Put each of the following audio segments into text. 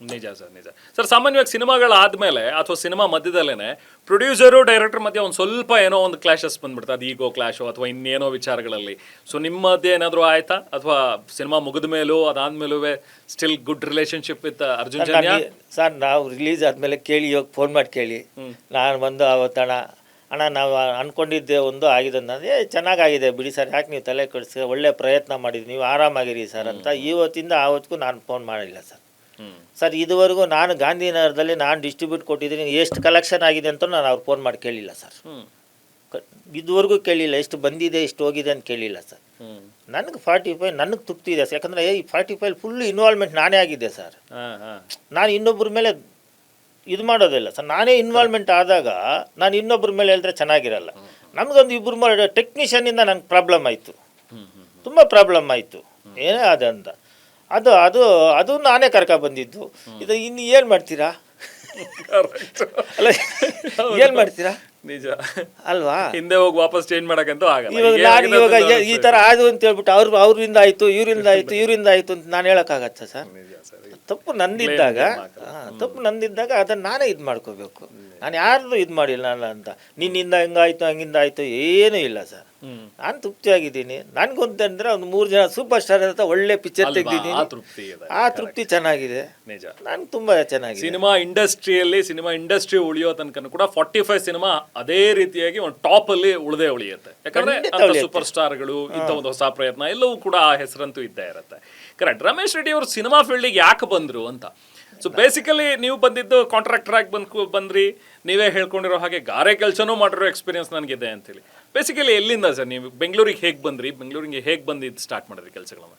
ನಿಜ ಸರ್ ನಿಜ. ಸರ್ ಸಾಮಾನ್ಯವಾಗಿ ಸಿನಿಮಾಗಳಾದ್ಮೇಲೆ ಅಥವಾ ಸಿನಿಮಾ ಮಧ್ಯದಲ್ಲೇನೆ ಪ್ರೊಡ್ಯೂಸರು ಡೈರೆಕ್ಟರ್ ಮಧ್ಯೆ ಒಂದು ಸ್ವಲ್ಪ ಏನೋ ಒಂದು ಕ್ಲಾಶಸ್ ಬಂದ್ಬಿಡ್ತದೆ. ಅದು ಈಗೋ ಕ್ಲಾಶೋ ಅಥವಾ ಇನ್ನೇನೋ ವಿಚಾರಗಳಲ್ಲಿ. ಸೊ ನಿಮ್ಮ ಮಧ್ಯೆ ಏನಾದರೂ ಆಯ್ತಾ? ಅಥವಾ ಸಿನಿಮಾ ಮುಗಿದ ಮೇಲೂ ಅದಾದ್ಮೇಲೂ still good relationship with Arjun Janya? Sir ನಾವು ರಿಲೀಸ್ ಆದಮೇಲೆ ಕೇಳಿ ಇವಾಗ ಫೋನ್ ಮಾಡಿ ಕೇಳಿ. ನಾನು ಬಂದು ಅವತ್ತಣ ಅಣ್ಣ ನಾವು ಅನ್ಕೊಂಡಿದ್ದೆ ಒಂದು ಆಗಿದೆ ಅನ್ನೋದು ಏ ಚೆನ್ನಾಗಾಗಿದೆ ಬಿಡಿ ಸರ್ ಯಾಕೆ ನೀವು ತಲೆ ಕೆಡಿಸಿ ಒಳ್ಳೆ ಪ್ರಯತ್ನ ಮಾಡಿದ್ರಿ ನೀವು ಆರಾಮಾಗಿರಿ ಸರ್ ಅಂತ ಇವತ್ತಿಂದ ಆವತ್ತಿಗೂ ನಾನು ಫೋನ್ ಮಾಡಿಲ್ಲ ಸರ್. ಸರ್ ಇದುವರೆಗೂ ನಾನು ಗಾಂಧಿನಗರದಲ್ಲಿ ನಾನು ಡಿಸ್ಟ್ರಿಬ್ಯೂಟ್ ಕೊಟ್ಟಿದ್ದೀನಿ ಎಷ್ಟು ಕಲೆಕ್ಷನ್ ಆಗಿದೆ ಅಂತ ನಾನು ಅವ್ರು ಫೋನ್ ಮಾಡಿ ಕೇಳಿಲ್ಲ ಸರ್. ಇದುವರೆಗೂ ಕೇಳಿಲ್ಲ ಎಷ್ಟು ಬಂದಿದೆ ಎಷ್ಟು ಹೋಗಿದೆ ಅಂತ ಕೇಳಿಲ್ಲ ಸರ್. ನನಗೆ ಫಾರ್ಟಿ ಫೈವ್ ನನಗೆ ತೃಪ್ತಿ ಇದೆ ಸರ್. ಯಾಕಂದರೆ ಈ ಫಾರ್ಟಿ ಫೈವ್ ಫುಲ್ ಇನ್ವಾಲ್ವ್ಮೆಂಟ್ ನಾನೇ ಆಗಿದೆ ಸರ್. ನಾನು ಇನ್ನೊಬ್ಬರ ಮೇಲೆ ಇದು ಮಾಡೋದಿಲ್ಲ ಸರ್. ನಾನೇ ಇನ್ವಾಲ್ವ್ಮೆಂಟ್ ಆದಾಗ ನಾನು ಇನ್ನೊಬ್ಬರ ಮೇಲೆ ಹೇಳಿದ್ರೆ ಚೆನ್ನಾಗಿರಲ್ಲ. ನಮಗೊಂದು ಇಬ್ಬರು ಮಾಡೋ ಟೆಕ್ನಿಷಿಯನಿಂದ ನಂಗೆ ಪ್ರಾಬ್ಲಮ್ ಆಯಿತು. ತುಂಬ ಪ್ರಾಬ್ಲಮ್ ಆಯಿತು. ಏನೇ ಅದ ಅಂತ. ಅದು ಅದು ಅದು ನಾನೇ ಕರ್ಕ ಬಂದಿದ್ದು. ಇದು ಇನ್ನು ಏನು ಮಾಡ್ತೀರಾ? ಅಲ್ಲ ಏನು ಮಾಡ್ತೀರಾ? ನಿಜ. ಅಲ್ವಾ? ಹಿಂದೆ ಹೋಗಿ ವಾಪಸ್ ಚೇಂಜ್ ಮಾಡಕ್ಕಂತೂ ಆಗಲ್ಲ. ಇವಾಗ ಈಗ ನಾನು ಇವಾಗ ಈ- ತರ ಥರ ಆದು ಅಂತ ಹೇಳ್ಬಿಟ್ಟು ಅವ್ರು ಅವ್ರಿಂದ ಆಯ್ತು ಇವರಿಂದ ಆಯ್ತು ಇವರಿಂದ ಆಯ್ತು ಅಂತ ನಾನು ಹೇಳೋಕ್ಕಾಗತ್ತಾ ಸರ್? ಸರ್. ತಪ್ಪು ನಂದಿದ್ದಾಗ ತಪ್ಪು ನಂದಿದ್ದಾಗ ಅದನ್ನ ನಾನೇ ಇದು ಮಾಡ್ಕೋಬೇಕು. ನಾನು ಯಾರ್ದು ಇದು ಮಾಡಿಲ್ಲ ನಾನು ಅಂತ. ನಿನ್ನಿಂದ ಹಿಂಗಾಯ್ತು ಹಂಗಿಂದ ಆಯ್ತು ಏನೂ ಇಲ್ಲ ಸರ್. ನಾನು ತೃಪ್ತಿಯಾಗಿದ್ದೀನಿ. ನನಗೊಂತಂದ್ರೆ ಒಂದು ಮೂರು ಜನ ಸೂಪರ್ ಸ್ಟಾರ್ ಅಂತ ಒಳ್ಳೆ ಪಿಕ್ಚರ್? ತೆಗ್ದಿದ್ದೀನಿ. ಆ ತೃಪ್ತಿ ಇದೆ. ಆ ತೃಪ್ತಿ ಚೆನ್ನಾಗಿದೆ. ನಿಜ. ನಾನು ತುಂಬಾ ಚೆನ್ನಾಗಿದೆ. ಸಿನಿಮಾ ಇಂಡಸ್ಟ್ರಿಯಲ್ಲಿ ಸಿನಿಮಾ ಇಂಡಸ್ಟ್ರಿ ಉಳಿಯೋ ತನಕ ಕೂಡ ಫಾರ್ಟಿ ಫೈವ್ ಸಿನಿಮಾ ಅದೇ ರೀತಿಯಾಗಿ ಒಂದು ಟಾಪ್ ಅಲ್ಲಿ ಉಳಿದೇ ಉಳಿಯುತ್ತೆ. ಯಾಕಂದ್ರೆ. ಸೂಪರ್ ಸ್ಟಾರ್ಗಳು ಇಂಥ ಒಂದು ಹೊಸ ಪ್ರಯತ್ನ ಎಲ್ಲವೂ ಕೂಡ ಆ ಹೆಸರಂತೂ ಇದ್ದೇ ಇರುತ್ತೆ. ಕರೆಕ್ಟ್ ರಮೇಶ್ ರೆಡ್ಡಿ ಅವರು ಸಿನಿಮಾ ಫೀಲ್ಡಿಗೆ ಯಾಕೆ ಬಂದ್ರು ಅಂತ? ಸೊ ಬೇಸಿಕಲಿ ನೀವು ಬಂದಿದ್ದು ಕಾಂಟ್ರಾಕ್ಟರ್ ಆಗಿ ಬಂದ್ ಬಂದ್ರಿ ನೀವೇ ಹೇಳ್ಕೊಂಡಿರೋ ಹಾಗೆ ಗಾರೆ ಕೆಲಸನೂ ಮಾಡಿರೋ ಎಕ್ಸ್ಪೀರಿಯನ್ಸ್ ನನಗಿದೆ ಅಂತೇಳಿ. ಬೇಸಿಕಲಿ ಎಲ್ಲಿಂದ ಸರ್? ನೀವು ಬೆಂಗಳೂರಿಗೆ ಹೇಗೆ ಬಂದ್ರಿ? ಬೆಂಗಳೂರಿಗೆ ಹೇಗೆ ಬಂದಿದ್ದು ಸ್ಟಾರ್ಟ್ ಮಾಡಿದ್ರಿ ಕೆಲಸಗಳನ್ನ?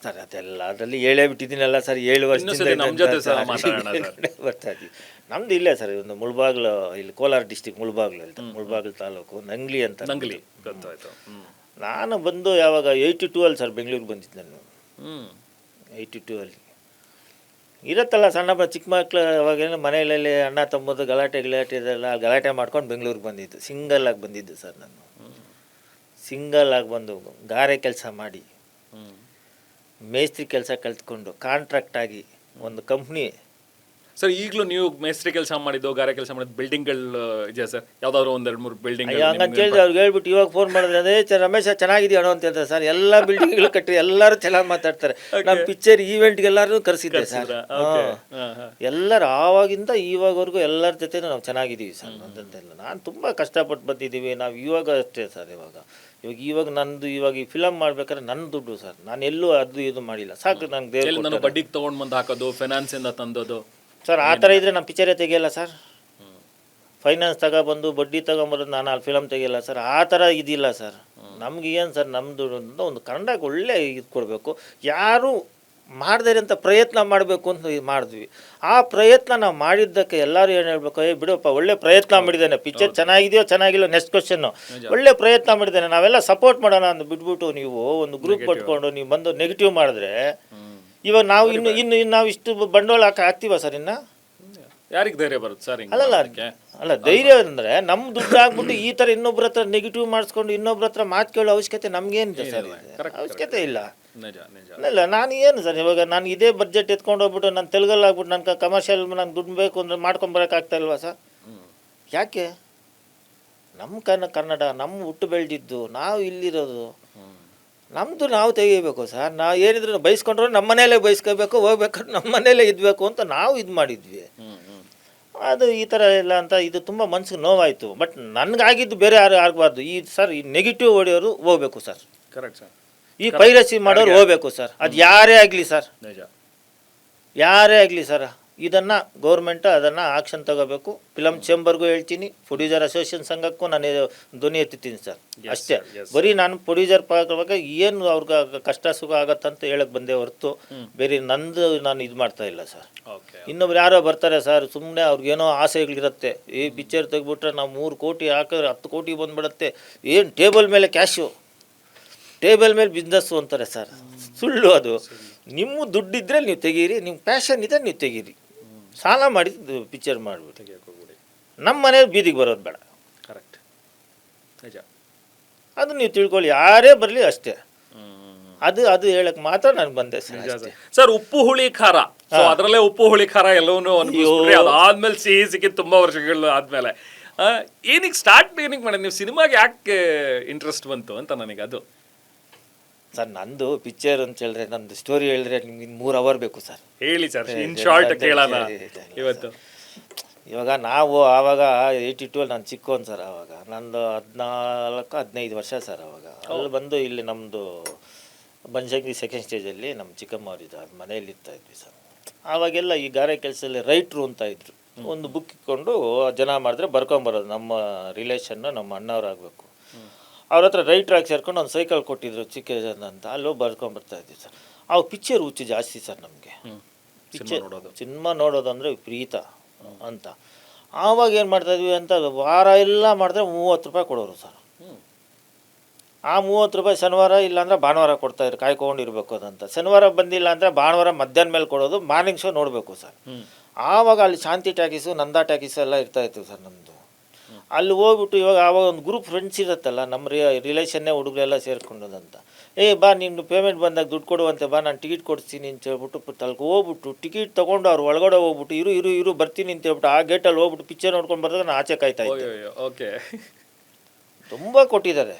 ಸರ್ ಅದೆಲ್ಲ ಅದರಲ್ಲಿ ಹೇಳೇ ಬಿಟ್ಟಿದ್ದೀನಲ್ಲ ಸರ್ ಏಳು ವರ್ಷದಿಂದ ಜೊತೆ ಮಾತಾಡೋಣ ಸರ್. ಬರ್ತಾ ಇದ್ದೀವಿ. ನಮ್ದು ಇಲ್ಲೇ ಸರ್ ಒಂದು ಮುಳ್ಬಾಗ್ಲು ಇಲ್ಲಿ ಕೋಲಾರ ಡಿಸ್ಟಿಕ್ ಮುಳ್ಬಾಗ್ಲು ಅಂತ ಮುಳ್ಬಾಗ್ಲು ತಾಲೂಕು ನಂಗ್ಲಿ ಅಂತ ನಂಗ್ಲಿ ಗೊತ್ತಾಯ್ತು. ಹ್ಮ್. ನಾನು ಬಂದು ಯಾವಾಗ ಏಯ್ಟಿ ಟೂ ಅಲ್ಲಿ ಸರ್ ಬೆಂಗಳೂರಿಗೆ ಬಂದಿದ್ದು ನಾನು. ಹ್ಮ್. ಏಯ್ಟಿ ಟೂ ಅಲ್ಲಿ ಇರುತ್ತಲ್ಲ ಸಣ್ಣ ಬ ಚಿಕ್ಕ ಮಕ್ಕಳು ಅವಾಗೇನು ಮನೆಯಲ್ಲಿ ಅಣ್ಣ ತಮ್ಮದು ಗಲಾಟೆ ಗಲಾಟೆ ಇದೆಲ್ಲ ಗಲಾಟೆ ಮಾಡ್ಕೊಂಡು ಬೆಂಗಳೂರಿಗೆ ಬಂದಿದ್ದು. ಸಿಂಗಲ್ ಆಗಿ ಬಂದಿದ್ದು ಸರ್ ನಾನು. ಸಿಂಗಲ್ ಆಗಿ ಬಂದು ಗಾರೆ ಕೆಲಸ ಮಾಡಿ ಮೇಸ್ತ್ರಿ ಕೆಲಸ ಕಲ್ತ್ಕೊಂಡು ಕಾಂಟ್ರಾಕ್ಟ್ ಆಗಿ ಒಂದು ಕಂಪ್ನಿ ಸರ್ ಈಗಲೂ ನೀವು ಮೇಸ್ತ್ರಿ ಕೆಲಸ ಮಾಡಿದ್ದು ಗಾರೆ ಕೆಲಸ ಮಾಡಿದ್ದು ಬಿಲ್ಡಿಂಗ್ಗಳು ಇದೆಯಾ ಸರ್? ಯಾವ್ದಾದ್ರು ಒಂದ್ ಎರಡು ಮೂರು ಬಿಲ್ಡಿಂಗ್ ಅಯ್ಯೋ ಹಂಗಂತ ಹೇಳಿದ್ರೆ ಅವ್ರಿಗೆ ಹೇಳ್ಬಿಟ್ಟು ಇವಾಗ ಫೋನ್ ಮಾಡಿದ್ರೆ ಅದೇ ಚ ರಮೇಶ ಚೆನ್ನಾಗಿದೆಯೋ ಅಂತ ಹೇಳ್ತಾರೆ. ಸರ್ ಎಲ್ಲ ಬಿಲ್ಡಿಂಗ್ಗಳು ಕಟ್ಟಿ ಎಲ್ಲರೂ ಚೆನ್ನಾಗಿ ಮಾತಾಡ್ತಾರೆ. ನಮ್ಮ ಪಿಕ್ಚರ್ ಈವೆಂಟ್ಗೆ ಎಲ್ಲಾರು ಕರೆಸಿದ್ದೆ ಸರ್. ಎಲ್ಲರ ಆವಾಗಿಂದ ಇವಾಗವರೆಗೂ ಎಲ್ಲರ ಜೊತೆ ನಾವು ಚೆನ್ನಾಗಿದ್ದೀವಿ ಸರ್ ಅಂತಂತೆಲ್ಲ ನಾನು ತುಂಬ ಕಷ್ಟಪಟ್ಟು ಬಂದಿದ್ದೀವಿ. ನಾವು ಇವಾಗ ಅಷ್ಟೇ ಸರ್ ಇವಾಗ. ಇವಾಗ ಇವಾಗ ನಂದು ಇವಾಗ ಈ ಫಿಲಮ್ ಮಾಡ್ಬೇಕಾದ್ರೆ ನನ್ನ ದುಡ್ಡು ಸರ್. ನಾನು ಎಲ್ಲೂ ಅದು ಇದು ಮಾಡಿಲ್ಲ. ಸಾಕು ನಂಗೆ ದೇವ್ರು ನಾನು ಬಡ್ಡಿಗೆ ತಗೊಂಡ್ ಬಂದು ಹಾಕೋದು ಫೈನಾನ್ಸ್ ಇಂದ ತಂದೋದು. ಸರ್ ಆ ಥರ ಇದ್ರೆ ನಮ್ಮ ಪಿಕ್ಚರೇ ತೆಗಿಯಲ್ಲ ಸರ್ ಫೈನಾನ್ಸ್ ತಗೊಬಂದು ಬಡ್ಡಿ ತಗೊಂಬರೋದು ನಾನು ಅಲ್ಲಿ ಫಿಲಮ್ ತೆಗಿಯಲ್ಲ ಸರ್ ಆ ಥರ ಇದಿಲ್ಲ ಸರ್ ನಮ್ಗೆ ಏನು ಸರ್ ನಮ್ಮದು ಒಂದು ಕನ್ನಡಕ್ಕೆ ಒಳ್ಳೆ ಇದು ಕೊಡಬೇಕು. ಯಾರು ಮಾಡದೇ ಅಂತ ಪ್ರಯತ್ನ ಮಾಡಬೇಕು ಅಂತ ಇದು ಮಾಡಿದ್ವಿ. ಆ ಪ್ರಯತ್ನ ನಾವು ಮಾಡಿದ್ದಕ್ಕೆ ಎಲ್ಲರೂ ಏನು ಹೇಳ್ಬೇಕು ಏ ಬಿಡಪ್ಪ ಒಳ್ಳೆ ಪ್ರಯತ್ನ ಮಾಡಿದ್ದಾನೆ. ಪಿಕ್ಚರ್ ಚೆನ್ನಾಗಿದೆಯೋ ಚೆನ್ನಾಗಿಲ್ಲ ನೆಕ್ಸ್ಟ್ ಕ್ವಶನ್ನು ಒಳ್ಳೆ ಪ್ರಯತ್ನ ಮಾಡಿದ್ದಾನೆ. ನಾವೆಲ್ಲ ಸಪೋರ್ಟ್ ಮಾಡೋಣ ಅಂತ ಬಿಟ್ಬಿಟ್ಟು ನೀವು ಒಂದು ಗ್ರೂಪ್ ಕಟ್ಕೊಂಡು ನೀವು ಬಂದು ನೆಗೆಟಿವ್ ಮಾಡಿದ್ರೆ ಇವಾಗ ನಾವು ಇನ್ನು ಇನ್ನು ಇನ್ನು ನಾವು ಇಷ್ಟು ಬಂಡವಾಳ ಹಾಕಿ ಹಾಕ್ತೀವ ಸರ್ ಇನ್ನು? ಯಾರಿಗೆ ಧೈರ್ಯ ಬರುತ್ತೆ ಸರ್ ಹಿಂಗೆ ಅಲ್ಲಲ್ಲ ಮಾಡೋದಕ್ಕೆ? ಅಲ್ಲ ಧೈರ್ಯ ಅಂದ್ರೆ ನಮ್ಮ ದುಡ್ಡು ಹಾಕ್ಬಿಟ್ಟು ಈ ಥರ ಇನ್ನೊಬ್ರ ಹತ್ರ ನೆಗೆಟಿವ್ ಮಾಡಿಸ್ಕೊಂಡು ಇನ್ನೊಬ್ರ ಹತ್ರ ಮಾತು ಕೇಳೋ ಅವಶ್ಯಕತೆ ನಮ್ಗೇನಿದೆ ಸರ್ correct, ಅವಶ್ಯಕತೆ ಇಲ್ಲ. ನಿಜ ನಿಜ. ಇಲ್ಲ ನಾನು ಏನು ಸರ್ ಇವಾಗ ನಾನು ಇದೇ ಬಜೆಟ್ ಎತ್ಕೊಂಡು ಹೋಗ್ಬಿಟ್ಟು ನಾನು ತೆಲುಗಲ್ಲಿ ಆಗ್ಬಿಟ್ಟು ನನ್ನ ಕಮರ್ಷಿಯಲ್ ನಂಗೆ ದುಡ್ಡು ಬೇಕು ಅಂದ್ರೆ ಮಾಡ್ಕೊಂಬರಕ್ಕಾಗ್ತಾ ಇಲ್ವಾ ಸರ್? ಹ್ಮ್. ಯಾಕೆ? ನಮ್ಮ ಕನ್ನ ಕನ್ನಡ ನಮ್ಮ ಹುಟ್ಟು ಬೆಳೆದಿದ್ದು ನಾವು ಇಲ್ಲಿರೋದು ನಮ್ಮದು ನಾವು ತೆಗಿಬೇಕು ಸರ್. ನಾವು ಏನಿದ್ರು ಬೈಸ್ಕೊಂಡ್ರೆ ನಮ್ಮ ಮನೆಯಲ್ಲೇ ಬೈಸ್ಕೋಬೇಕು ಹೋಗ್ಬೇಕಾದ್ರೆ ನಮ್ಮ ಮನೆಯಲ್ಲೇ ಇದ್ಬೇಕು ಅಂತ ನಾವು ಇದು ಮಾಡಿದ್ವಿ. ಅದು ಈ ಥರ ಇಲ್ಲ ಅಂತ ಇದು ತುಂಬ ಮನ್ಸಿಗೆ ನೋವಾಯಿತು. ಬಟ್ ನನಗಾಗಿದ್ದು ಬೇರೆ ಯಾರು ಆಗಬಾರ್ದು. ಈ ಸರ್ ಈ ನೆಗೆಟಿವ್ ಹೊಡೆಯೋರು ಹೋಗ್ಬೇಕು ಸರ್. ಕರೆಕ್ಟ್ ಸರ್ ಈ ಪೈರಸಿ ಮಾಡೋರು ಹೋಗ್ಬೇಕು ಸರ್. ಅದು ಯಾರೇ ಆಗಲಿ ಸರ್. ನಿಜ. ಯಾರೇ ಆಗಲಿ ಸರ್. ಇದನ್ನು ಗೌರ್ಮೆಂಟ್ ಅದನ್ನು ಆಕ್ಷನ್ ತಗೋಬೇಕು. ಫಿಲಮ್ ಚೇಂಬರ್ಗೂ ಹೇಳ್ತೀನಿ. ಪ್ರೊಡ್ಯೂಸರ್ ಅಸೋಸಿಯೇಷನ್ ಸಂಘಕ್ಕೂ ನಾನು ಧ್ವನಿ ಎತ್ತಿತ್ತೀನಿ ಸರ್. ಅಷ್ಟೇ. ಬರೀ ನಾನು ಪ್ರೊಡ್ಯೂಸರ್ ಪಾಕವಾಗ ಏನು ಅವ್ರಿಗೆ ಕಷ್ಟ ಸುಖ ಆಗತ್ತಂತ ಹೇಳಕ್ಕೆ ಬಂದೆ ಹೊರತು ಬೇರೆ ನಂದು ನಾನು ಇದು ಮಾಡ್ತಾ ಇಲ್ಲ ಸರ್. ಇನ್ನೊಬ್ರು ಯಾರೋ ಬರ್ತಾರೆ ಸರ್ ಸುಮ್ಮನೆ ಅವ್ರಿಗೇನೋ ಆಸೆಗಳಿರುತ್ತೆ. ಈ ಪಿಕ್ಚರ್ ತೆಗೆದ್ಬಿಟ್ರೆ ನಾವು ಮೂರು ಕೋಟಿ ಹಾಕಿದ್ರೆ ಹತ್ತು ಕೋಟಿ ಬಂದ್ಬಿಡುತ್ತೆ. ಏನು ಟೇಬಲ್ ಮೇಲೆ ಕ್ಯಾಶು ಟೇಬಲ್ ಮೇಲೆ ಬಿಸ್ನೆಸ್ಸು ಅಂತಾರೆ ಸರ್. ಸುಳ್ಳು ಅದು. ನಿಮ್ಮ ದುಡ್ಡಿದ್ರೆ ನೀವು ತೆಗೀರಿ ನಿಮ್ಮ ಪ್ಯಾಷನ್ ಇದೆ ನೀವು ತೆಗೀರಿ. ಸಾಲ ಮಾಡಿ ಪಿಕ್ಚರ್ ಮಾಡಿಬಿಟ್ಟು ಹೋಗ್ಬಿಡಿ. ನಮ್ಮ ಮನೆಯವ್ರು ಬೀದಿಗೆ ಬರೋದು ಬೇಡ. ಕರೆಕ್ಟ್ ನಿಜ. ಅದು ನೀವು ತಿಳ್ಕೊಳ್ಳಿ ಯಾರೇ ಬರಲಿ ಅಷ್ಟೇ. ಅದು ಅದು ಹೇಳಕ್ ಮಾತ್ರ ನಾನು ಬಂದೆ ಸರ್ ಸರ್. ಉಪ್ಪು ಹುಳಿ ಖಾರ. ಅದರಲ್ಲೇ ಉಪ್ಪು ಹುಳಿ ಖಾರ ಎಲ್ಲವನ್ನೂ ಆದ್ಮೇಲೆ ಅದಾದ್ಮೇಲೆ ಸಿಹಿ ಸಿಕ್ಕಿದ ತುಂಬಾ ವರ್ಷಗಳು ಆದ್ಮೇಲೆ. ಏನಿಗೆ ಏನಕ್ಕೆ ಸ್ಟಾರ್ಟ್ ಏನಕ್ಕೆ ಮಾಡಿ ನೀವು ಸಿನಿಮಾಗೆ ಯಾಕೆ ಇಂಟ್ರೆಸ್ಟ್ ಬಂತು ಅಂತ ನನಗೆ ಅದು? ಸರ್ ನಂದು ಪಿಕ್ಚರ್ ಅಂತ ಹೇಳಿದ್ರೆ ನಮ್ದು ಸ್ಟೋರಿ ಹೇಳಿದ್ರೆ ನಿಮ್ಗೆ ಮೂರು ಅವರ್ ಬೇಕು ಸರ್. ಹೇಳಿ ಸರ್ ಇನ್ ಶಾರ್ಟ್ ಕೇಳಲ್ಲ ಇವತ್ತು. ಇವಾಗ ನಾವು ಆವಾಗ ಏಯ್ಟಿ ಟೂ ನಾನು ಚಿಕ್ಕೋನ್ ಸರ್ ಆವಾಗ. ನಂದು ಹದಿನಾಲ್ಕು ಹದಿನೈದು ವರ್ಷ ಸರ್ ಆವಾಗ. ಅಲ್ಲಿ ಬಂದು ಇಲ್ಲಿ ನಮ್ಮದು ಬನಶಂಕರಿ ಸೆಕೆಂಡ್ ಸ್ಟೇಜಲ್ಲಿ ನಮ್ಮ ಚಿಕ್ಕಮ್ಮವ್ರಿದ್ದ ಮನೆಯಲ್ಲಿ ಇರ್ತಾ ಇದ್ವಿ ಸರ್. ಆವಾಗೆಲ್ಲ ಈ ಗಾರೆ ಕೆಲಸದಲ್ಲಿ ರೈಟ್ರು ಅಂತ ಇದ್ರು. ಒಂದು ಬುಕ್ ಇಟ್ಕೊಂಡು ಜನ ಮಾಡಿದ್ರೆ ಬರ್ಕೊಂಬರೋದು ನಮ್ಮ ರಿಲೇಷನ್ನು ನಮ್ಮ ಅಣ್ಣವ್ರಾಗಬೇಕು ಅವ್ರ ಹತ್ರ ರೈಟ್ ಟ್ರ್ಯಾಕ್ ಸೇರ್ಕೊಂಡು ಒಂದು ಸೈಕಲ್ ಕೊಟ್ಟಿದ್ರು ಚಿಕ್ಕ ಅಂತ. ಅಲ್ಲೋ ಬರ್ಕೊಂಬರ್ತಾ ಇದ್ವಿ ಸರ್. ಅವಾಗ ಪಿಕ್ಚರ್ ಹುಚ್ಚು ಜಾಸ್ತಿ ಸರ್ ನಮಗೆ. ಪಿಕ್ಚರ್ ಸಿನಿಮಾ ನೋಡೋದು. ಅಂದರೆ ವಿಪರೀತ ಅಂತ. ಆವಾಗ ಏನು ಮಾಡ್ತಾ ಇದ್ವಿ ಅಂತ ವಾರ ಎಲ್ಲ ಮಾಡಿದ್ರೆ ಮೂವತ್ತು ರೂಪಾಯಿ ಕೊಡೋರು ಸರ್. ಆ ಮೂವತ್ತು ರೂಪಾಯಿ ಶನಿವಾರ ಇಲ್ಲಾಂದ್ರೆ ಭಾನುವಾರ ಕೊಡ್ತಾಯಿದ್ರು ಕಾಯ್ಕೊಂಡಿರ್ಬೇಕು ಅದಂತ. ಶನಿವಾರ ಬಂದಿಲ್ಲ ಅಂದರೆ ಭಾನುವಾರ ಮಧ್ಯಾಹ್ನ ಮೇಲೆ ಕೊಡೋದು ಮಾರ್ನಿಂಗ್ ಶೋ ನೋಡಬೇಕು ಸರ್. ಆವಾಗ ಅಲ್ಲಿ ಶಾಂತಿ ಟ್ಯಾಕೀಸು ನಂದಾ ಟ್ಯಾಕೀಸು ಎಲ್ಲ ಇರ್ತಾಯಿತ್ತು ಸರ್ ನಮ್ಮದು ಅಲ್ಲಿ ಹೋಗ್ಬಿಟ್ಟು ಇವಾಗ ಆವಾಗ ಒಂದು ಗ್ರೂಪ್ ಫ್ರೆಂಡ್ಸ್ ಇರುತ್ತಲ್ಲ ನಮ್ಮ ರಿ ರಿಲೇಷನ್ನೇ ಹುಡುಗರೆಲ್ಲ ಸೇರ್ಕೊಂಡದಂತ. ಏ ಬಾ ನಿನ್ನ ಪೇಮೆಂಟ್ ಬಂದಾಗ ದುಡ್ಡು ಕೊಡುವಂತೆ ಬಾ ನಾನು ಟಿಕೆಟ್ ಕೊಡ್ತೀನಿ ಅಂತ ಹೇಳ್ಬಿಟ್ಟು ತಲ್ಗೆ ಹೋಗ್ಬಿಟ್ಟು ಟಿಕೆಟ್ ತೊಗೊಂಡು ಅವ್ರು ಒಳಗಡೆ ಹೋಗ್ಬಿಟ್ಟು ಇರು ಇರು ಇರು ಬರ್ತೀನಿ ಅಂತ ಹೇಳ್ಬಿಟ್ಟು ಆ ಗೇಟಲ್ಲಿ ಹೋಗ್ಬಿಟ್ಟು ಪಿಕ್ಚರ್ ನೋಡ್ಕೊಂಡು ಬರ್ದಾಗ ನಾನು ಆಚೆ ಕಾಯ್ತಾ ಇದ್ದೆ. ಓಕೆ. ತುಂಬ ಕೊಟ್ಟಿದ್ದಾರೆ.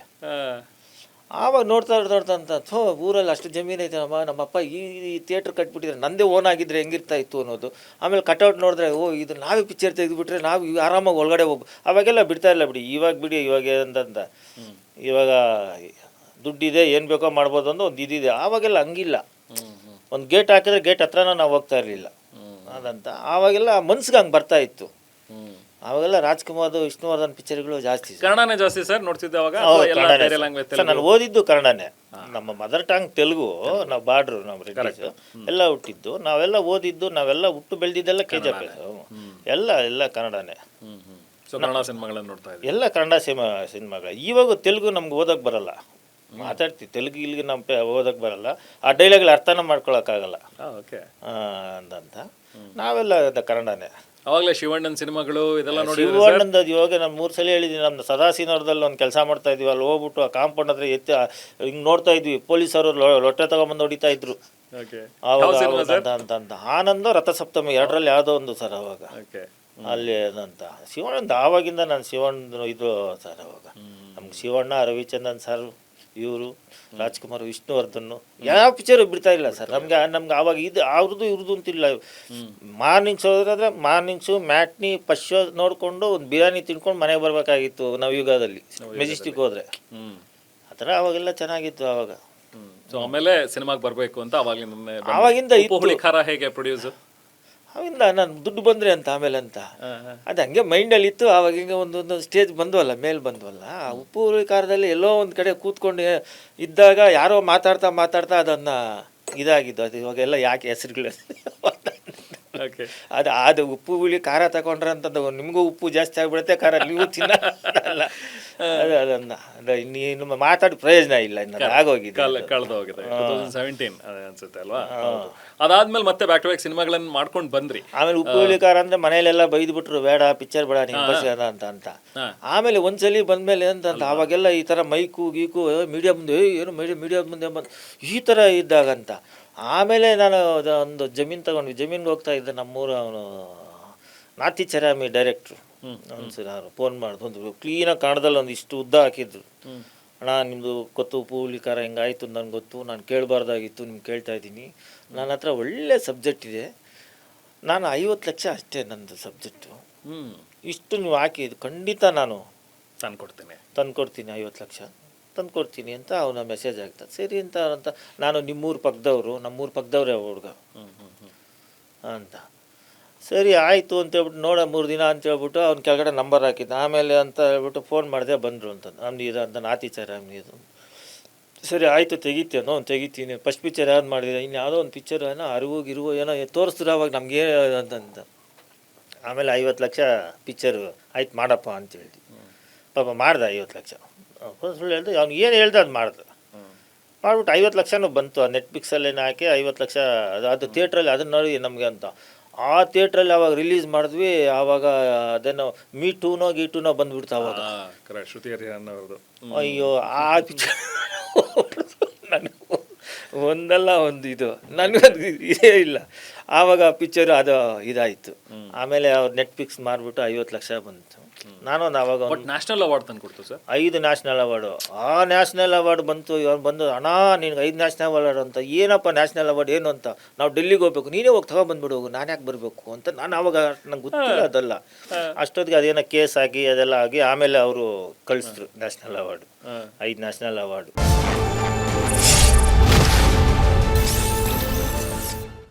ಆವಾಗ ನೋಡ್ತಾ ನೋಡ್ತಾ ಅಂತ ಥೋ ಊರಲ್ಲಿ ಅಷ್ಟು ಜಮೀನು ಐತೆ ನಮ್ಮ ನಮ್ಮಪ್ಪ ಈ ಈ ಥಿಯೇಟ್ರ್ ಕಟ್ಬಿಟ್ಟಿದ್ರೆ ನಂದೇ ಓನ್ ಆಗಿದ್ರೆ ಹೆಂಗಿರ್ತಾ ಇತ್ತು ಅನ್ನೋದು. ಆಮೇಲೆ ಕಟೌಟ್ ನೋಡಿದ್ರೆ ಓ ಇದು ನಾವೇ ಪಿಕ್ಚರ್ ತೆಗೆದುಬಿಟ್ರೆ ನಾವು ಆರಾಮಾಗಿ ಒಳಗಡೆ ಹೋಗು ಅವಾಗೆಲ್ಲ ಬಿಡ್ತಾ ಇಲ್ಲ ಬಿಡಿ ಇವಾಗ ಬಿಡಿ ಇವಾಗ ಅಂತಂತ ಇವಾಗ ದುಡ್ಡಿದೆ ಏನು ಬೇಕೋ ಮಾಡ್ಬೋದು ಅಂತ ಒಂದು ಇದಿದೆ. ಆವಾಗೆಲ್ಲ ಹಂಗಿಲ್ಲ. ಒಂದು ಗೇಟ್ ಹಾಕಿದ್ರೆ ಗೇಟ್ ಹತ್ರನ ನಾವು ಹೋಗ್ತಾ ಇರಲಿಲ್ಲ. ಅದಂತ ಆವಾಗೆಲ್ಲ ಮನ್ಸಿಗೆ ಹಂಗೆ ಬರ್ತಾ ಇತ್ತು. ಆವಾಗೆಲ್ಲ ರಾಜ್ಕುಮಾರ್ ವಿಷ್ಣುವರ್ಧನ್ ಪಿಕ್ಚರ್ಗಳು ಜಾಸ್ತಿ ಸರ್. ಕನ್ನಡನೇ ಜಾಸ್ತಿ ಸರ್ ನೋಡ್ತಿದ್ದೆ ಅವಾಗ? ಹೌದು, ಅಥವಾ ಎಲ್ಲ ಕನ್ನಡನೇ ಬೇರೆ ಸರ್. ಲ್ಯಾಂಗ್ವೇಜ್ ಸರ್ ನಾನು ಓದಿದ್ದು ಕನ್ನಡನೇ. ನಮ್ಮ ಮದರ್ ಟಂಗ್ ತೆಲುಗು ನಾವು ಬಾರ್ಡ್ರು ನಾವು ರೆಡ್ಡಿಸ್ ಎಲ್ಲ ಹುಟ್ಟಿದ್ದು ನಾವೆಲ್ಲ ಓದಿದ್ದು ನಾವೆಲ್ಲ ಹುಟ್ಟು ಬೆಳೆದಿದ್ದೆಲ್ಲ ಕೆ ಜಿ ಎಲ್ಲ ಎಲ್ಲ ಕನ್ನಡನೇ. ಸೊ ಕನ್ನಡ ಸಿನಿಮಾಗಳನ್ನ ನೋಡ್ತಾ ಇದ್ದೀವಿ ಎಲ್ಲ ಕನ್ನಡ ಸಿನಿಮಾ ಸಿನಿಮಾಗಳು. ಇವಾಗ ತೆಲುಗು ನಮ್ಗೆ ಓದಕ್ಕೆ ಬರಲ್ಲ. ಮಾತಾಡ್ತೀವಿ ತೆಲುಗು ಇಲ್ಲಿಗೆ ನಮ್ಮ ಓದಕ್ ಬರಲ್ಲ. ಆ ಡೈಲಾಗ್ಗಳು ಅರ್ಥನ ಮಾಡ್ಕೊಳಕ್ಕಾಗಲ್ಲ. ಓಕೆ ಅಂದಂತ ಅಂತಂತ. ನಾವೆಲ್ಲ ಅದ ಕನ್ನಡನೇ. ಅವಾಗಲೇ ಶಿವಣ್ಣನ ಸಿನಿಮಾಗಳು ಇದೆಲ್ಲ ನೋಡಿ ಶಿವಣ್ಣಂದು ಅದು ಇವಾಗ ನಾನು ಮೂರು ಸಲ ಹೇಳಿದ್ದೀನಿ ನಮ್ಮ ಸದಾಶಿವನವ್ರದಲ್ಲಿ ಒಂದು ಕೆಲಸ ಮಾಡ್ತಾ ಇದ್ವಿ ಅಲ್ಲಿ ಹೋಗ್ಬಿಟ್ಟು ಆ ಕಾಂಪೌಂಡ್ ಹತ್ರ ಎತ್ತಿ ಹಿಂಗೆ ನೋಡ್ತಾ ಇದ್ವಿ ಪೊಲೀಸರು ಲೊಟ್ಟೆ ತಗೊಂಬಂದು ಹೊಡಿತಾ ಇದ್ರು. ಅಂತ ಅಂತ ಆನಂದ ರಥಸಪ್ತಮಿ ಎರಡರಲ್ಲಿ ಯಾವುದೋ ಒಂದು ಸರ್ ಅವಾಗ. ಅಲ್ಲಿ ಅಂತ ಶಿವಣ್ಣಂದು ಆವಾಗಿಂದ ನಾನು ಶಿವಣ್ಣ ಇದು ಸರ್ ಅವಾಗ. ನಮ್ಗೆ ಶಿವಣ್ಣ ರವಿಚಂದ್ರನ್ ಸರ್ ಇವರು ರಾಜ್ಕುಮಾರ್ ವಿಷ್ಣುವರ್ಧನ್ ಯಾವ ಪಿಕ್ಚರ್ ಬಿಡ್ತಾ ಇಲ್ಲ ಸರ್. ನಮ್ಗೆ ನಮ್ಗೆ ಅವಾಗ ಇದು ಅವ್ರದ್ದು ಇವ್ರದ್ದು ಅಂತಿಲ್ಲ ಮಾರ್ನಿಂಗ್ಸ್ ಹೋದ್ರೆ ಮಾರ್ನಿಂಗ್ಸು ಮ್ಯಾಟ್ನಿ ಫಸ್ಟ್ ಶೋ ನೋಡಿಕೊಂಡು ಒಂದು ಬಿರಿಯಾನಿ ತಿನ್ಕೊಂಡು ಮನೆಗೆ ಬರಬೇಕಾಗಿತ್ತು ನವಯುಗದಲ್ಲಿ ಮೆಜೆಸ್ಟಿಕ್ ಹೋದ್ರೆ. ಆ ಥರ ಅವಾಗೆಲ್ಲ ಚೆನ್ನಾಗಿತ್ತು ಅವಾಗ ಸೊ ಆಮೇಲೆ ಸಿನಿಮಾಗೆ ಬರಬೇಕು ಅಂತ ಅವಾಗಿಂದ ಅವಾಗಿಂದ ಹೇಗೆ ಪ್ರೊಡ್ಯೂಸ್ ಅವಿಂದ ನಾನು ದುಡ್ಡು ಬಂದ್ರೆ ಅಂತ ಆಮೇಲೆ ಅಂತ. ಅದು ಹಂಗೆ ಮೈಂಡಲ್ಲಿ ಇತ್ತು ಆವಾಗ ಹಿಂಗೆ ಒಂದೊಂದು ಒಂದು ಸ್ಟೇಜ್ ಬಂದ್ವಲ್ಲ ಮೇಲೆ ಬಂದ್ವಲ್ಲ. ಆ ಉಪ್ಪು ಕಾರದಲ್ಲಿ ಎಲ್ಲೋ ಒಂದು ಕಡೆ ಕೂತ್ಕೊಂಡು ಇದ್ದಾಗ ಯಾರೋ ಮಾತಾಡ್ತಾ ಮಾತಾಡ್ತಾ ಅದನ್ನು ಇದಾಗಿದ್ದು ಅದು ಇವಾಗೆಲ್ಲ ಯಾಕೆ ಹೆಸರುಗಳು? ಓಕೆ ಅದು ಅದು ಉಪ್ಪು ಹುಳಿ ಖಾರ ತಗೊಂಡ್ರೆ ಅಂತಂದು ನಿಮಗೂ ಉಪ್ಪು ಜಾಸ್ತಿ ಆಗಿಬಿಡುತ್ತೆ ಖಾರ ನೀವು ತಿನ್ನಲ್ಲ. ಅದು ಅದನ್ನ ಅದು ನೀನು ಮಾತಾಡಿ ಪ್ರಯೋಜನ ಇಲ್ಲ ಇನ್ನು ಆಗೋಗಿದೆ. ಕಳೆದು ಹೋಗಿದೆ. ಸೆವೆಂಟೀನ್ ಅನ್ಸುತ್ತೆ ಅಲ್ವಾ? ಅದಾದ್ಮೇಲೆ ಮತ್ತೆ ಬ್ಯಾಕ್ ಟು ಬ್ಯಾಕ್ ಸಿನಿಮಾಗಳನ್ನ ಮಾಡ್ಕೊಂಡು ಬಂದ್ರಿ. ಆಮೇಲೆ ಉಪ್ಪು ಹುಳಿ ಖಾರ ಅಂದ್ರೆ ಮನೆಯಲ್ಲೆಲ್ಲ ಬೈದು ಬಿಟ್ರು ಬೇಡ ಪಿಕ್ಚರ್ ಬೇಡ ನಿಂಗೆ ಬಸ್ ಅಂತ ಅಂತ. ಆಮೇಲೆ ಒಂದ್ಸಲಿ ಬಂದ್ಮೇಲೆ ಅಂತ ಅವಾಗೆಲ್ಲ ಈ ತರ ಮೈಕು ಗೀಕು ಮೀಡಿಯಾ ಮುಂದೆ ಏನು ಮೀಡಿಯಾ ಮುಂದೆ ಬಂದು ಈ ಇದ್ದಾಗ ಇದ್ದಾಗಂತ ಆಮೇಲೆ ನಾನು ಒಂದು ಜಮೀನು ತಗೊಂಡ್ವಿ. ಜಮೀನ್ಗೆ ಹೋಗ್ತಾ ಇದ್ದೆ ನಮ್ಮೂರು ಅವನು ನಾತಿ ಚರಾಮಿ ಡೈರೆಕ್ಟ್ರು. ಒಂದ್ಸಲ ಅವ್ರು ಫೋನ್ ಮಾಡಿದ್ರು ಒಂದು ಕ್ಲೀನಾಗಿ ಕಾಣ್ದಲ್ಲಿ ಒಂದು ಇಷ್ಟು ಉದ್ದ ಹಾಕಿದ್ರು. ಅಣ್ಣ ನಿಮ್ಮದು ಕೊತ್ತು ಖಾರ ಹೆಂಗಾಯ್ತು ನನಗೆ ಗೊತ್ತು. ನಾನು ಕೇಳಬಾರ್ದಾಗಿತ್ತು ನಿಮ್ಗೆ ಕೇಳ್ತಾ ಇದ್ದೀನಿ. ನನ್ನ ಹತ್ರ ಒಳ್ಳೆ ಸಬ್ಜೆಕ್ಟ್ ಇದೆ. ನಾನು ಐವತ್ತು ಲಕ್ಷ ಅಷ್ಟೇ ನಂದು ಸಬ್ಜೆಕ್ಟು ಇಷ್ಟು ನೀವು ಹಾಕಿ ಖಂಡಿತ ನಾನು ತಂದು ಕೊಡ್ತೀನಿ ತಂದ್ಕೊಡ್ತೀನಿ ಐವತ್ತು ಲಕ್ಷ ತಂದ್ಕೊಡ್ತೀನಿ ಅಂತ ಅವನ ಮೆಸೇಜ್ ಆಗ್ತದೆ. ಸರಿ ಅಂತ ಅಂತ ನಾನು ನಿಮ್ಮೂರು ಪಕ್ಕದವರು ನಮ್ಮೂರು ಪಕ್ಕದವ್ರೆ ಹುಡುಗ. ಅಂತ. ಸರಿ ಆಯಿತು ಅಂತ ಹೇಳ್ಬಿಟ್ಟು ನೋಡ ಮೂರು ದಿನ ಅಂತ ಹೇಳ್ಬಿಟ್ಟು ಅವ್ನ ಕೆಳಗಡೆ ನಂಬರ್ ಹಾಕಿದ್ದೆ. ಆಮೇಲೆ ಅಂತ ಹೇಳ್ಬಿಟ್ಟು ಫೋನ್ ಮಾಡಿದೆ ಬಂದರು ಅಂತ. ನಮ್ದು ಇದು ಅಂತ ನಾತಿ ಸರ್ ಇದು ಸರಿ ಆಯಿತು ತೆಗಿತೇನೋ ತೆಗಿತೀನಿ. ಫಸ್ಟ್ ಪಿಕ್ಚರ್ ಯಾವ್ದು ಮಾಡಿದ್ರೆ ಇನ್ನು ಯಾವುದೋ ಒಂದು ಪಿಕ್ಚರ್ ಏನೋ ಅರಿವು ಗಿರುವು ಏನೋ ತೋರಿಸಿದ್ರು ಅವಾಗ ನಮಗೆ ಅಂತಂತ ಆಮೇಲೆ ಐವತ್ತು ಲಕ್ಷ ಪಿಕ್ಚರು ಆಯ್ತು ಮಾಡಪ್ಪ ಅಂತ ಹೇಳಿ. ಪಾಪ ಮಾಡ್ದೆ ಐವತ್ತು ಲಕ್ಷ. ಅವ್ನು ಸುಳ್ಳು ಹೇಳ್ದೆ ಅವ್ನು ಏನು ಹೇಳ್ದೆ ಅದು ಮಾಡ್ದೆ. ಮಾಡ್ಬಿಟ್ಟು ಐವತ್ತು ಲಕ್ಷನೂ ಬಂತು. ಆ ನೆಟ್ಫ್ಲಿಕ್ಸಲ್ಲೇನು ಹಾಕಿ ಐವತ್ತು ಲಕ್ಷ ಅದು ಅದು ಥಿಯೇಟ್ರಲ್ಲಿ ಅದನ್ನ ನೋಡಿ ನಮಗೆ ಅಂತ. ಆ ಥಿಯೇಟ್ರಲ್ಲಿ ಅವಾಗ ರಿಲೀಸ್ ಮಾಡಿದ್ವಿ. ಆವಾಗ ಅದೇನೋ ಮೀ ಟೂನೋ ಗೀ ಟೂನೋ ಬಂದ್ಬಿಡ್ತು ಅವಾಗ. ಶ್ರುತಿ ಅಯ್ಯೋ ಆ ಪಿಕ್ಚರ್ ನನಗೆ ಒಂದಲ್ಲ ಒಂದು ಇದು. ನನಗದು ಇದೇ ಇಲ್ಲ. ಆವಾಗ ಪಿಕ್ಚರ್ ಅದು ಇದಾಯಿತು. ಆಮೇಲೆ ಅವ್ರು ನೆಟ್ಫ್ಲಿಕ್ಸ್ ಮಾಡಿಬಿಟ್ಟು ಐವತ್ತು ಲಕ್ಷ ಬಂತು. ನಾನೊಂದು ಅವಾಗ ಬಟ್ ನ್ಯಾಷನಲ್ ಅವಾರ್ಡ್ ತಂದು ಕೊಡ್ತು ಸರ್ ಐದು ನ್ಯಾಷನಲ್ ಅವಾರ್ಡು ಆ ನ್ಯಾಷನಲ್ ಅವಾರ್ಡ್ ಬಂತು ಇವನು ಬಂದು ಅಣ್ಣ ನಿನ್ಗೆ ಐದು ನ್ಯಾಷನಲ್ ಅವಾರ್ಡ್ ಅಂತ ಏನಪ್ಪ ನ್ಯಾಷನಲ್ ಅವಾರ್ಡ್ ಏನು ಅಂತ? ನಾವು ಡೆಲ್ಲಿಗೆ ಹೋಗ್ಬೇಕು ನೀನೇ ಹೋಗಿ ತಗೊಂಡ್ಬಂದ್ಬಿಡು ಹೋಗು ನಾನು ಯಾಕೆ ಬರಬೇಕು? ಅಂತ ನಾನು ಅವಾಗ ನಂಗೆ ಗೊತ್ತಿಲ್ಲ ಅದಲ್ಲ. ಅಷ್ಟೊತ್ತಿಗೆ ಅದೇನೋ ಕೇಸ್ ಆಗಿ ಅದೆಲ್ಲ ಆಗಿ ಆಮೇಲೆ ಅವರು ಕಳಿಸಿದ್ರು ನ್ಯಾಷನಲ್ ಅವಾರ್ಡ್ ಐದು ನ್ಯಾಷನಲ್ ಅವಾರ್ಡು